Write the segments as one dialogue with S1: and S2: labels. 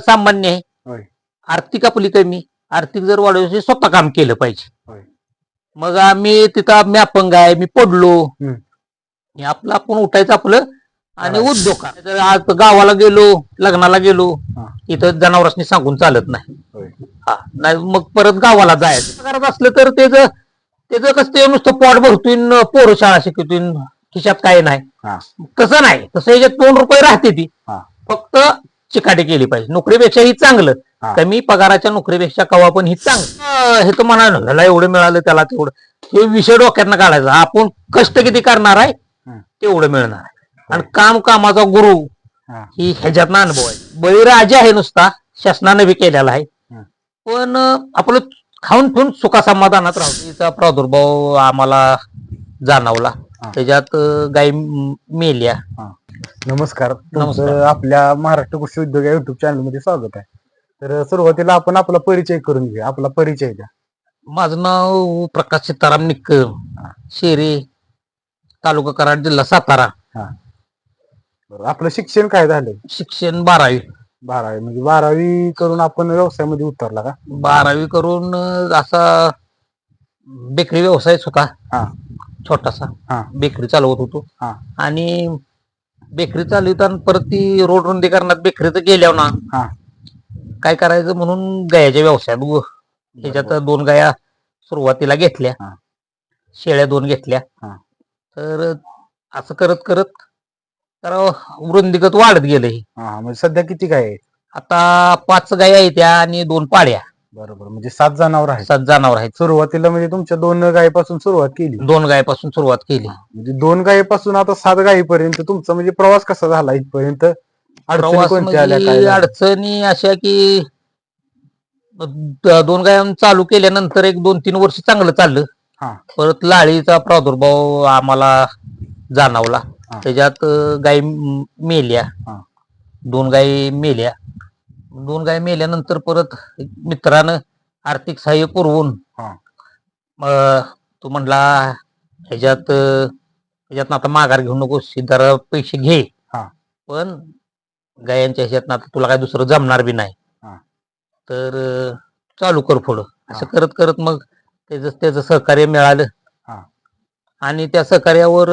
S1: सामान्य आहे
S2: होय.
S1: आर्थिक आपली कमी आर्थिक जर वाढवायची स्वतः काम केलं पाहिजे. मग आम्ही तिथं मी अपंग आहे मी पडलो
S2: हम्म.
S1: हे आपलं आपण उठायचं आपलं आणि. उद्योग करायचा. जर आज गावाला गेलो लग्नाला गेलो
S2: हा.
S1: इथं जनावरांनी सांगून चालत नाही
S2: होय.
S1: हा नाही मग परत गावाला जायचं करत असलं तर त्याचं त्याचं कसं ते नुसतं पोट भरतोय न पोरं शाळा शिकवतोय न खिशात काही नाही
S2: हा.
S1: तसं नाही तसं याच्यात दोन रुपये राहते ती
S2: हा.
S1: फक्त चिकाटी केली पाहिजे. नोकरीपेक्षा ही चांगलं.
S2: हा.
S1: कमी पगाराच्या नोकरीपेक्षा कवा पण ही चांगलं हे तर म्हणाल ह्याला एवढं मिळालं त्याला तेवढं. हे विषय डोक्यातनं काढायचा. आपण कष्ट किती करणार आहे. तेवढं मिळणार आहे. आणि काम कामाचा गुरु
S2: हा.
S1: ही ह्याच्यातनं अनुभव आहे. बळीराजा आहे नुसता शासनाने बी केलेला आहे. पण अं, आपलं खाऊन पिऊन सुखासमाधानात राहतो तिचा प्रादुर्भाव आम्हाला जाणवला.
S2: हा.
S1: त्याच्यात अं, गाई म- मेल्या
S2: नमस्कार. तुमचं आपल्या महाराष्ट्र कृषी उद्योग या युट्यूब चॅनलमध्ये स्वागत आहे. तर सुरुवातीला आपण आपला परिचय करून घेऊया. आपला परिचय द्या.
S1: माझं नाव प्रकाश सीताराम निक्कम शेरे तालुका कराड जिल्हा सातारा.
S2: बरं, आपलं शिक्षण काय झालंय?
S1: शिक्षण बारावी.
S2: बारावी. म्हणजे बारावी करून आपण व्यवसायामध्ये उतरला का?
S1: बारावी करून अं, असा बेकरी व्यवसायच होता.
S2: हा.
S1: छोटासा.
S2: हा.
S1: बेकरी चालवत होतो.
S2: हा.
S1: आणि बेकरी चालवताना परत ती रोड रुंदीकरणात बेकरीत गेल्यावर ना
S2: हा.
S1: काय करायचं म्हणून गायाच्या व्यवसायात उ- त्याच्यात दोन गाया सुरुवातीला घेतल्या.
S2: हा.
S1: शेळ्या दोन घेतल्या.
S2: हा.
S1: तर असं करत करत तर वृंदीगत वाढत गेलं हे.
S2: हा म्हणजे सध्या किती काय आहे
S1: आता पाच गाया आहेत त्या आणि दोन पाड्या
S2: बरोबर. म्हणजे सात जनावर आहेत.
S1: सात जनावर आहेत.
S2: सुरुवातीला म्हणजे तुमच्या दोन गायीपासून सुरुवात केली.
S1: दोन गायपासून सुरुवात केली.
S2: म्हणजे दोन गायीपासून आता सात गायीपर्यंत तुमचा म्हणजे प्रवास कसा झाला इथपर्यंत? अडचणी
S1: प्रवास
S2: कोणत्या आल्या काय
S1: म्हणजे
S2: झालं?
S1: अडचणी अशा की द- दोन गाय चालू केल्यानंतर एक दोन तीन वर्ष चांगलं चाललं.
S2: हा.
S1: परत लाळीचा प्रादुर्भाव आम्हाला जाणवला.
S2: हा.
S1: त्याच्यात अं, गाई म- मेल्या.
S2: हा.
S1: दोन गायी मेल्या. दोन गाय मेल्यानंतर परत मित्रानं आर्थिक सहाय्य पुरवून
S2: हा.
S1: अं, तो म्हणला ह्याच्यात अं, ह्याच्यात आता माघार घेऊ नको सिद्धारा पैसे घे
S2: हा.
S1: पण गायांच्या ह्याच्यात आता तुला काय दुसरं जमणार बी नाही
S2: हा.
S1: तर अं, चालू कर पुढं असं
S2: हा.
S1: करत करत मग त्याचं त्याचं सहकार्य मिळालं
S2: हा.
S1: आणि त्या सहकार्यावर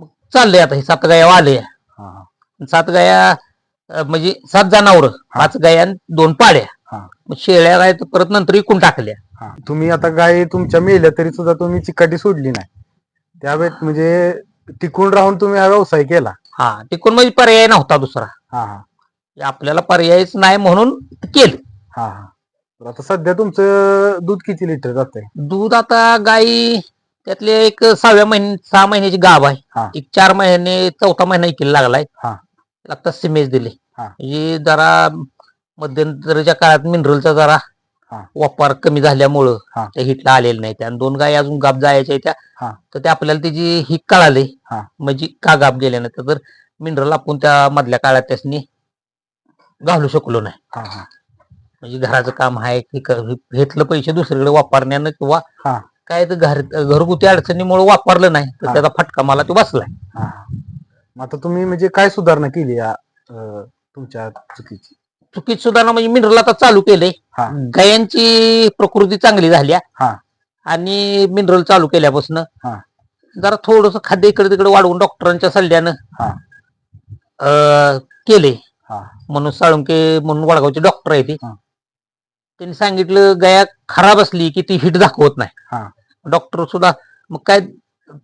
S1: मग चाललंय आता हे सात गाया आले
S2: हा, हा.
S1: सात गाया अं, म्हणजे सात जनावर पाच गाया आणि दोन पाड्या.
S2: हा.
S1: मग शेळ्या गाय तर परत नंतर इकून टाकल्या.
S2: हा. तुम्ही आता गाय तुमच्या मेल्या तरी सुद्धा तुम्ही चिकाटी सोडली नाही. त्यावेळेस म्हणजे टिकून राहून तुम्ही हा व्यवसाय केला.
S1: हा तिकून म्हणजे पर्याय नव्हता दुसरा.
S2: हा हा.
S1: आपल्याला पर्यायच नाही म्हणून केलं.
S2: हा हा. तर आता सध्या तुमचं दूध किती लिटर जातंय?
S1: दूध आता गाई त्यातले एक सहाव्या महिने सहा महिन्याची गाभ
S2: हा.
S1: आहे एक चार महिने चौथा महिना इकीला लागलाय.
S2: हा.
S1: आता सिमेज दिले.
S2: हा.
S1: म्हणजे जरा मध्यंतरीच्या काळात मिनरलचा जरा
S2: हा.
S1: वापर कमी झाल्यामुळं
S2: हा.
S1: त्या हिटला आलेलं नाही त्या आणि दोन गाय अजून गाप जायच्या त्या
S2: हा.
S1: तर ते आपल्याला त्याची हिट कळाली
S2: हा.
S1: म्हणजे का गाप गेल्यानंतर तर मिनरल आपण त्या मधल्या काळात त्यासनी घालू शकलो नाही
S2: हा हा
S1: म्हणजे घराचं काम आहे की घेतलं पैसे दुसरीकडे वापरण्यानं किंवा
S2: हा.
S1: काय तर घर घरगुती अडचणीमुळे वापरलं नाही तर
S2: हा.
S1: त्याचा फटका मला तो बसलाय
S2: हा हा. मग आता तुम्ही म्हणजे काय सुधारणा केली या अं, तुमच्या चुकीची
S1: चुकीत सुधारणा म्हणजे मिनरल आता चालू केलंय
S2: हा.
S1: गायांची प्रकृती चांगली झाली
S2: हा.
S1: आणि मिनरल चालू केल्यापासून
S2: हा.
S1: जरा थोडस खाद्य इकडे तिकडे वाढवून डॉक्टरांच्या सल्ल्यानं
S2: हा.
S1: अं, केले
S2: हा.
S1: म्हणून साळुंके म्हणून वडगावचे डॉक्टर आहे ते
S2: हा.
S1: त्यांनी सांगितलं गाया खराब असली की ती हिट दाखवत
S2: हा.
S1: नाही डॉक्टर सुद्धा मग काय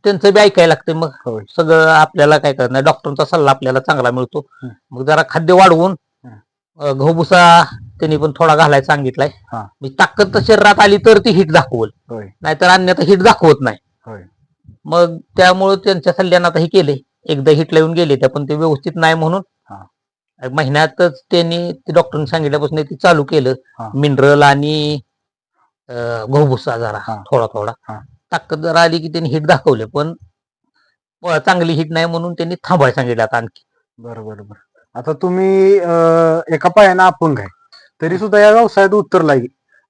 S1: त्यांचं बी ऐकायला लागते मग
S2: होय
S1: सगळं आपल्याला काय नाही डॉक्टरचा सल्ला आपल्याला चांगला मिळतो
S2: हं.
S1: मग जरा खाद्य वाढवून
S2: हं.
S1: अं, त्यांनी पण थोडा घालायला सांगितलाय
S2: हा.
S1: म्हणजे ताकद तर शरीरात आली तर ती हिट दाखवल
S2: होय
S1: नाहीतर अन्यथा हिट दाखवत नाही
S2: होय
S1: मग त्यामुळे त्यांच्या सल्ल्यानं आता हे केले एकदा हिटला येऊन गेले त्या पण ते व्यवस्थित नाही म्हणून
S2: हा.
S1: एक महिन्यातच त्यांनी ते डॉक्टरने सांगितल्यापासून ते चालू केलं
S2: हा.
S1: मिनरल आणि अं, जरा
S2: हा.
S1: थोडा थोडा
S2: हा.
S1: ताकद जरा आली की त्यांनी हिट दाखवले पण चांगली हिट नाही म्हणून त्यांनी थांबायला सांगितलं आता आणखी
S2: बरं बरं बरं आता तुम्ही अं, एका पायानं अपंग आहे तरी सुद्धा या व्यवसायात उतरला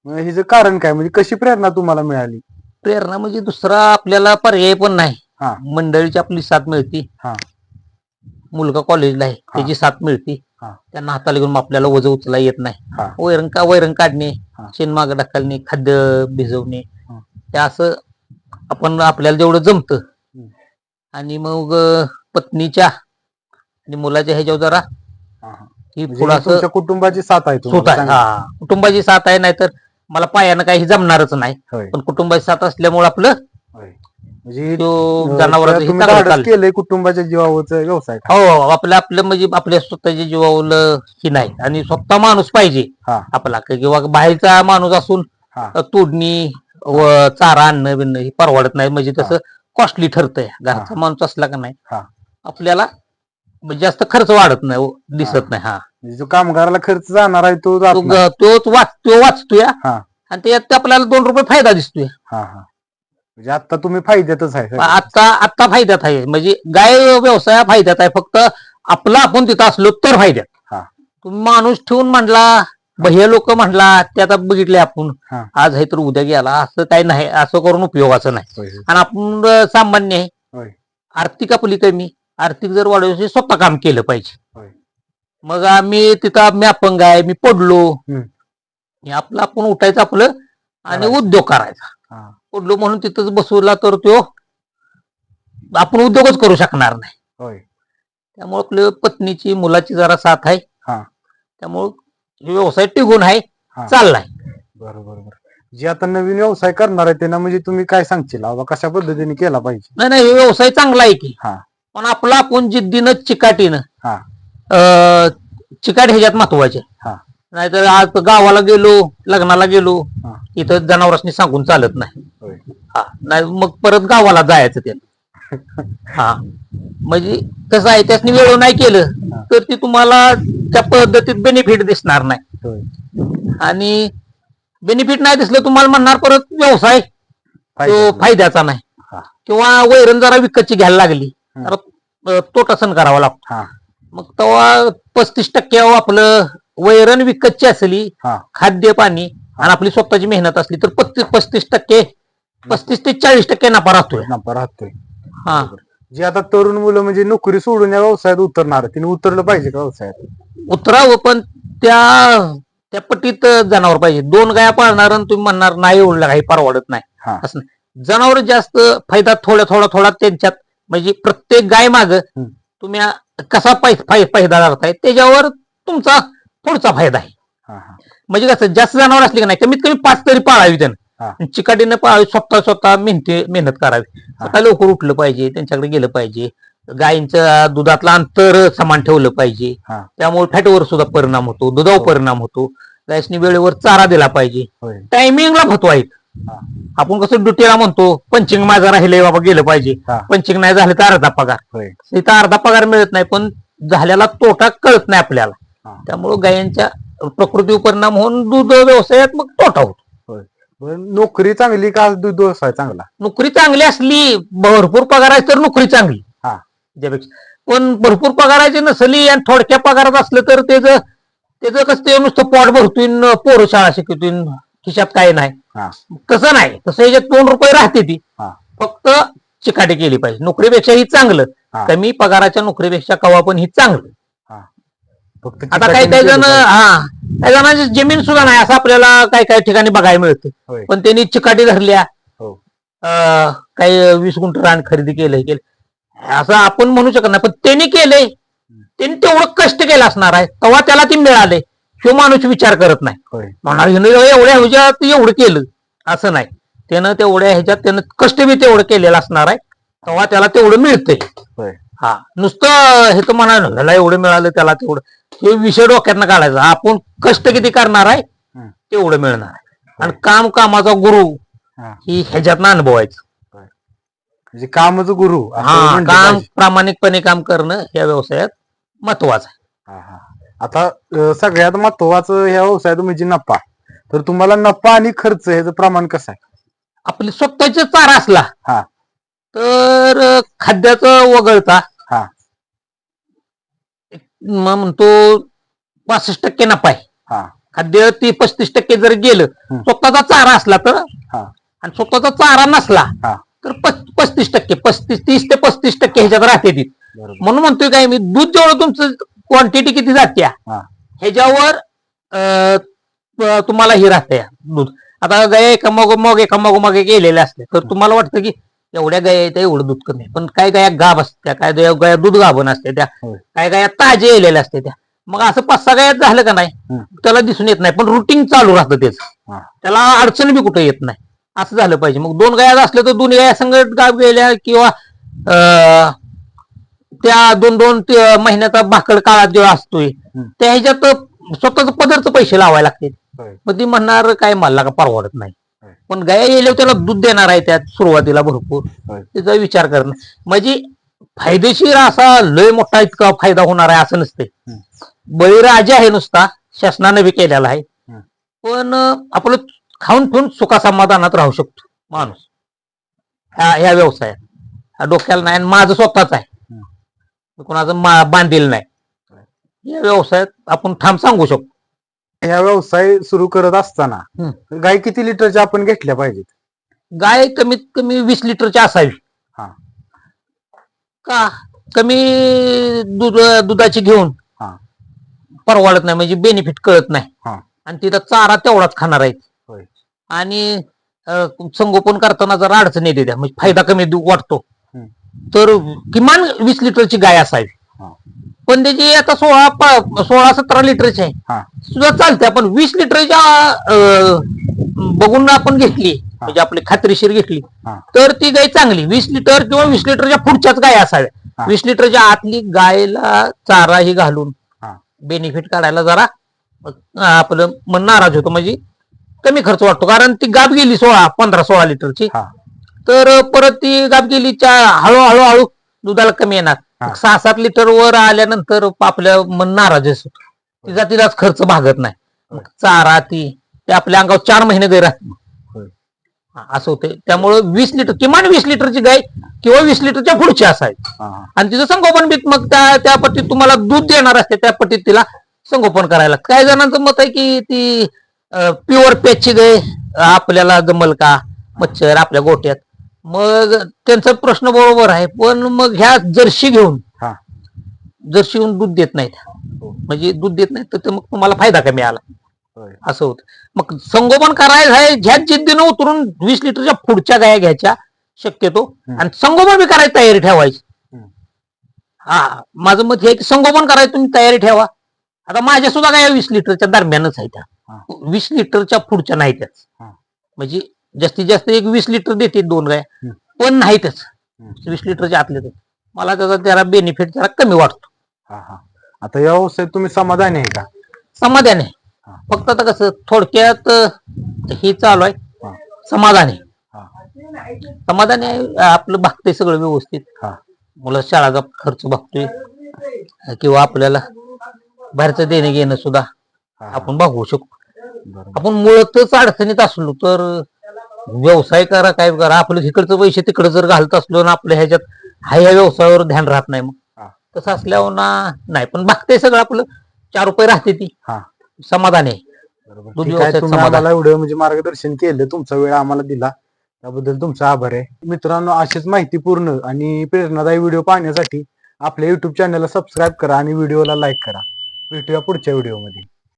S2: मग हिचं कारण काय म्हणजे कशी प्रेरणा तुम्हाला मिळाली
S1: प्रेरणा म्हणजे दुसरा आपल्याला पर्याय पण नाही
S2: हा.
S1: मंडळीची आपली साथ मिळती
S2: हा.
S1: मुलगा कॉलेजला आहे त्याची साथ मिळते
S2: हा.
S1: त्यांना हाताला घेऊन आपल्याला वजन उचला येत नाही
S2: हा.
S1: वैरण का वैरण काढणे
S2: हा.
S1: शेण मागं ढकलणे खाद्य भिजवणे
S2: हा.
S1: ते असं आपण आपल्याला जेवढं जमतं. आणि मग पत्नीच्या आणि मुलाच्या ह्याच्यावर जरा
S2: हा, हा.
S1: ही
S2: म्हणजे
S1: पुढं
S2: ही
S1: असं
S2: तुमच्या कुटुंबाची साथ आहे चांगली.
S1: हा कुटुंबाची साथ आहे नाहीतर मला पायानं काही जमणारच नाही
S2: होय,
S1: पण कुटुंबाची साथ असल्यामुळे आपलं
S2: होय. म्हणजे
S1: तो
S2: अं,
S1: जनावरांचं
S2: त्या
S1: हे
S2: तुम्ही
S1: चांगलं
S2: धाडस
S1: चाललंय.
S2: केलंय कुटुंबाच्या जीवावरचा व्यवसाय
S1: हो आपलं आपलं म्हणजे आपल्या स्वतःच्या जीवावलं ही नाही आणि स्वतः माणूस पाहिजे
S2: हा.
S1: आपला क- किंवा बाहेरचा माणूस असून
S2: हा.
S1: अ, तोडणी व चारा आणणं बिणणं हे परवडत नाही. म्हणजे तसं कॉस्टली ठरतंय. घरचा माणूस असला का नाही
S2: हा.
S1: आपल्याला म्हणजे जास्त खर्च वाढत नाही हो, दिसत नाही. हा.
S2: म्हणजे जो कामगाराला खर्च जाणार आहे तो जात
S1: तो
S2: नाही.
S1: ग- तोच वाच तो वाचतोय.
S2: हा.
S1: आणि त्यात आपल्याला दोन रुपये फायदा दिसतोय.
S2: हा हा. म्हणजे आता तुम्ही फायद्यातच आहे सगळे.
S1: आता आता फायद्यात आहे. म्हणजे गाय व्यवसाय फायद्यात आहे. फक्त आपला आपण तिथं असलो तर फायद्यात.
S2: हा.
S1: तुम्ही माणूस ठेवून म्हणला भैया लोक म्हणला ते आता बघितले आपण
S2: हा.
S1: आज आहे तर उद्या गेला असं काही नाही असं करून उपयोगाचं नाही
S2: होय, होय.
S1: आणि आपण अं, सामान्य आहे. आर्थिक आपली कमी आर्थिक जर वाढवायची स्वतः काम केलं पाहिजे
S2: होय.
S1: मग आम्ही तिथं मी अपंग आहे मी पडलो
S2: हम्म.
S1: हे आपलं आपण उठायचं आपलं आणि
S2: करायचं.
S1: उद्योग करायचा
S2: हा.
S1: पडलो म्हणून तिथंच बसवला तर तो आपण उद्योगच करू शकणार नाही
S2: होय
S1: त्यामुळे आपल्या पत्नीची मुलाची जरा साथ आहे
S2: हा.
S1: त्यामुळं हे व्यवसाय टिकून आहे
S2: हा.
S1: चाललाय
S2: बरोबर बरोबर जे आता नवीन व्यवसाय करणार आहे त्यांना म्हणजे तुम्ही काय सांगशील बाबा कशा पद्धतीने केला पाहिजे
S1: नाही नाही हे व्यवसाय चांगला आहे की
S2: हा.
S1: पण आपला आपण जिद्दीनं चिकाटीनं
S2: हा.
S1: अं, चिकाट ह्याच्यात महत्त्वाचे
S2: हा.
S1: नाहीतर आज गावाला गेलो लग्नाला गेलो
S2: हा.
S1: इथं जनावरांनी सांगून चालत नाही
S2: होय.
S1: हा नाही मग परत गावाला जायचं ते हा. म्हणजे कसं आहे त्यासनी वेळ नाही केलं
S2: हा.
S1: तर ती तुम्हाला त्या पद्धतीत बेनिफिट दिसणार नाही.
S2: होय.
S1: आणि बेनिफिट नाही दिसलं तुम्हाला म्हणणार परत व्यवसाय तो
S2: फायदा.
S1: फायद्याचा नाही.
S2: हा.
S1: किंवा वैरण जरा विकतची घ्यायला लागली. तर अं, तोटा सहन करावा लागतो.
S2: हा.
S1: मग तेव्हा पस्तीस टक्के आपलं वैरण विकतची असली
S2: हा.
S1: खाद्य पाणी आणि आपली स्वतःची मेहनत असली तर पस्तीस पस्तीस टक्के पस्तीस ते चाळीस टक्के नफा राहतोय.
S2: नफा राहतोय.
S1: हा.
S2: जे आता तरुण मुलं म्हणजे नोकरी सोडून या व्यवसायात उतरणार तिने उतरलं पाहिजे का व्यवसायात?
S1: उतरावं पण त्या त्या पट्टीत जनावर पाहिजे. दोन गाया पाळणार आणि तुम्ही म्हणणार नाही एवढं काही परवडत नाही.
S2: हा.
S1: असं नाही. जनावर जास्त फायदा थोडा थोडा थोडा त्यांच्यात म्हणजे प्रत्येक गाय माग
S2: हम्म.
S1: तुम्ही कसा फाय- फाय- फायदा करताय त्याच्यावर तुमचा पुढचा फायदा आहे.
S2: हा हा.
S1: म्हणजे कसं जास्त जनावर असली का नाही कमीत कमी पाच तरी पाळावी
S2: हा.
S1: चिकाटीनं पाळावी स्वतः स्वतः मेहनती मेहनत करावी
S2: हा.
S1: सकाळी लवकर उठलं पाहिजे त्यांच्याकडे गेलं पाहिजे गायींचं दुधातलं अंतर समान ठेवलं पाहिजे
S2: हा.
S1: त्यामुळे फॅटवर सुद्धा परिणाम होतो दुधावर
S2: हो.
S1: परिणाम होतो गायसनी वेळेवर चारा दिला पाहिजे
S2: होय
S1: टायमिंगला महत्त्व आहे
S2: हा.
S1: आपण कसं ड्युटीला म्हणतो पंचिंग माझा राहिले बाबा गेलं पाहिजे
S2: हा.
S1: पंचिंग नाही झालं तर अर्धा पगार
S2: होय
S1: इथं अर्धा पगार मिळत नाही पण झालेला तोटा कळत नाही आपल्याला
S2: हा.
S1: त्यामुळं गायांच्या प्रकृतीवर परिणाम होऊन दूध व्यवसायात मग तोटा होतो
S2: नोकरी चांगली का दूध व्यवसाय चांगला?
S1: नोकरी चांगली असली भरपूर पगार आहे तर नोकरी चांगली.
S2: हा.
S1: त्यापेक्षा. पण भरपूर पगाराची नसली आणि थोडक्या पगारात असलं तर त्याचं त्याचं कसं ते नुसतं पोट भरतोय पोरं शाळा शिकवतोय खिशात काही नाही. तसं नाही. तसं याच्यात दोन रुपये राहते ती. फक्त चिकाटी केली पाहिजे. नोकरीपेक्षा ही. चांगलं. कमी पगाराच्या नोकरीपेक्षा कवा पण ही चांगलं.
S2: फक्त
S1: आता काही काही जण
S2: केलं.
S1: हा काही जणांची जमीन सुद्धा नाही. असं आपल्याला काही काही ठिकाणी बघायला मिळतं.
S2: होय.
S1: पण त्यांनी चिकाटी धरल्या.
S2: हो.
S1: अं, काही वीस गुंठ रान खरेदी केलंय केलं असं आपण म्हणू शकत नाही. पण त्यांनी केलंय. त्यांनी तेवढं कष्ट केलं असणार आहे. तेव्हा त्याला ते मिळाले. ह्यो माणूस विचार करत नाही.
S2: होय.
S1: म्हणणार ह्यानं एवढ्या ह्याच्यात एवढं केलं. असं नाही. त्यानं तेवढ्या ह्याच्यात त्यानं कष्ट बी तेवढं केलेलं असणार आहे. तेव्हा त्याला तेवढं मिळतंय.
S2: होय.
S1: हा. नुसतं हे तर म्हणाल ह्याला एवढं मिळालं त्याला तेवढं. हे विषय डोक्यातनं काढायचा आपण कष्ट किती करणार आहे. तेवढं मिळणार आहे आणि काम कामाचा गुरु
S2: हा.
S1: ही ह्याच्यातनं अनुभवायचं
S2: म्हणजे कामच गुरु असं
S1: हा
S2: म्हणलं
S1: काम
S2: पाहिजे.
S1: प्रामाणिकपणे काम करणं या व्यवसायात महत्वाचं आहे
S2: हा, हा. आता अं, सगळ्यात महत्वाचं ह्या व्यवसायात म्हणजे नफा तर तुम्हाला नफा आणि खर्च ह्याचं प्रमाण कसं आहे
S1: आपली स्वतःचा चारा असला
S2: हा.
S1: तर अं, खाद्याचं वगळता मग म्हणतो पासष्ट टक्के नफा आहे
S2: हा
S1: खाद्य ती पस्तीस टक्के जर गेलं. स्वतःचा चारा असला तर
S2: हा.
S1: आणि स्वतःचा चारा नसला
S2: हा.
S1: तर पस- पस्तीस टक्के पस्तीस तीस ते पस्तीस टक्के ह्याच्यात राहते ती
S2: बरोबर
S1: म्हणून म्हणतोय काय मी दूध जेवढं तुमचं क्वांटिटी किती जाते
S2: हा.
S1: ह्याच्यावर अं, प- तुम्हाला ही राहते दूध आता गाय एका मग मग एका मग मागे गेलेल्या असते तर तुम्हाला वाटतं की एवढ्या गाय आहेत एवढं दूध कमी. पण काय गाया गाभ असत्या काय गाया गाया दूध गाभण असते त्या. काय गाया ताजे येलेल्या असते त्या मग असं पाच सहा गायात झालं का नाही. त्याला दिसून येत नाही पण रुटीन चालू राहतं तेच
S2: हा.
S1: त्याला अडचण बी कुठे येत नाही असं झालं पाहिजे मग दोन गाया असल्या तर दोन गाया संगत गाव गेल्या किंवा त्या दोन दोन महिन्याचा भाकड काळात जो असतोय त्या ह्याच्यात स्वतःच पदरच पैसे लावायला लागते. मग ती म्हणणार काय मला का परवडत नाही. पण गाया गेल्यावर त्याला दूध देणार आहे त्यात सुरुवातीला भरपूर.
S2: होय.
S1: त्याचा विचार करणं. म्हणजे फायदेशीर असा लय मोठा इतका फायदा होणार आहे असं नसते
S2: हम्म.
S1: बळीराजा आहे नुसता शासनाने बी केलेला आहे.
S2: हम्म.
S1: पण अं, आपलं खाऊन पिऊन सुखासमाधानात राहू शकतो माणूस. ह्या ह्या व्यवसायात. हा डोक्याला नाही आणि माझं स्वतःच आहे.
S2: हम्म.
S1: मी कोणाचं मा- बांधील नाही. या व्यवसायात आपण ठाम सांगू शकतो.
S2: ह्या व्यवसाय सुरू करत असताना. गाय किती लिटरच्या आपण घेतल्या पाहिजेत
S1: गाय कमीत कमी वीस लिटरची असावी
S2: हा.
S1: का कमी दूध दुधाची घेऊन
S2: हा.
S1: परवडत नाही म्हणजे बेनिफिट कळत नाही
S2: हा.
S1: आणि तिथं चारा तेवढाच खाणार आहे
S2: होय.
S1: आणि अं, संगोपन करताना जरा अडचण येते त्या म्हणजे फायदा कमी दु- वाटतो
S2: हम्म.
S1: तर किमान वीस लिटरची गाय असावी. पण त्याची आता सोळा प- सोळा सतरा लिटरची आहे.
S2: हा.
S1: सुद्धा चालते आपण वीस लिटरच्या अं, बघून आपण घेतली. म्हणजे आपली खात्रीशीर घेतली.
S2: हा.
S1: तर ती गाय चांगली. वीस लिटर किंवा वीस लिटरच्या पुढच्याच गाय असाव्या.
S2: हा.
S1: वीस लिटरच्या आतली गायला चारा ही घालून
S2: हा.
S1: बेनिफिट काढायला जरा अं, आपलं मन नाराज होतो. म्हणजे कमी खर्च वाटतो. कारण ती गाब गेली सोळा पंधरा सोळा लिटरची.
S2: हा.
S1: तर परत ती गाब गेली चा हळूहळू हळू दुधाला कमी येणार.
S2: हा.
S1: सहा सात लिटर वर आल्यानंतर आपल्या मन नाराज असतो तिचा तिलाच खर्च भागत नाही मग चारा ती ते आपल्या अंगावर चार महिने गैर
S2: होय.
S1: असं होते त्यामुळं वीस लिटर किमान वीस लिटरची गाय किंवा वीस लिटरच्या पुढची
S2: हा, हा.
S1: आणि तिचं संगोपन बीत मग त्या त्या पट्टीत तुम्हाला दूध देणार असते त्या पट्टीत तिला संगोपन करायला. काही जणांचं मत आहे की ती प्युअर पेजची गाय अं, आपल्याला जमल का मच्छर आपल्या गोट्यात मग त्यांचा प्रश्न बरोबर आहे पण मग ह्या जर्शी घेऊन
S2: हा.
S1: जर्शी घेऊन दूध देत नाहीत
S2: हो.
S1: म्हणजे दूध देत नाहीत तर ते मग तुम्हाला फायदा कमी आला
S2: होय.
S1: असं होतं मग संगोपन करायचं आहे ह्याच जिद्दीनं उतरून वीस लिटरच्या पुढच्या गाया घ्यायच्या शक्यतो
S2: हम्म.
S1: आणि संगोपन बी करायची तयारी ठेवायची
S2: हम्म.
S1: हा माझं मत हे आहे की संगोपन करायचं तुम्ही तयारी ठेवा आता माझ्या सुद्धा गाया वीस लिटरच्या दरम्यानच आहेत
S2: हा.
S1: त्या वीस लिटरच्या पुढच्या नाही त्याच
S2: हा.
S1: म्हणजे जास्तीत जास्त एक वीस लिटर देते दोन गाय. पण नाहीतच. वीस लिटरच्या आतले ते. मला त्याचा त्याला बेनिफिट जरा कमी वाटतो
S2: हा हा आता या व्यवसायात तुम्ही समाधानी आहे का
S1: समाधान आहे. फक्त आता कसं थोडक्यात अं, हे चालू आहे
S2: हा.
S1: समाधान आहे
S2: हा.
S1: समाधान आहे आपलं बघतंय सगळं व्यवस्थित
S2: हा.
S1: मुलं शाळाचा खर्च बघतोय किंवा आपल्याला बाहेरचं देणं घेणं सुद्धा
S2: हा.
S1: आपण बघू शकतो
S2: बरोबर.
S1: आपण मुळातच अडचणीत असलो तर व्यवसाय करा काय करा. आपलं इकडचं पैसे तिकडे जर घालत असलो ना आपल्या ह्याच्यात हा या व्यवसायावर ध्यान राहत नाही मग.
S2: हा.
S1: तसं असल्यावर ना नाही. पण बघते सगळं आपलं. चार रुपये राहते ती.
S2: हा.
S1: समाधान आहे.
S2: बरोबर.
S1: दूध
S2: ठीक आहे,
S1: व्यवसायात
S2: तुम्ही
S1: समाधान.
S2: आम्हाला एवढं म्हणजे मार्गदर्शन केलं तुमचा वेळ आम्हाला दिला. त्याबद्दल तुमचा आभार आहे. मित्रांनो अशीच माहितीपूर्ण आणि प्रेरणादायी व्हिडिओ पाहण्यासाठी आपल्या युट्यूब चॅनलला सबस्क्राईब करा आणि व्हिडिओला लाईक करा. भेटूया पुढच्या व्हिडिओमध्ये.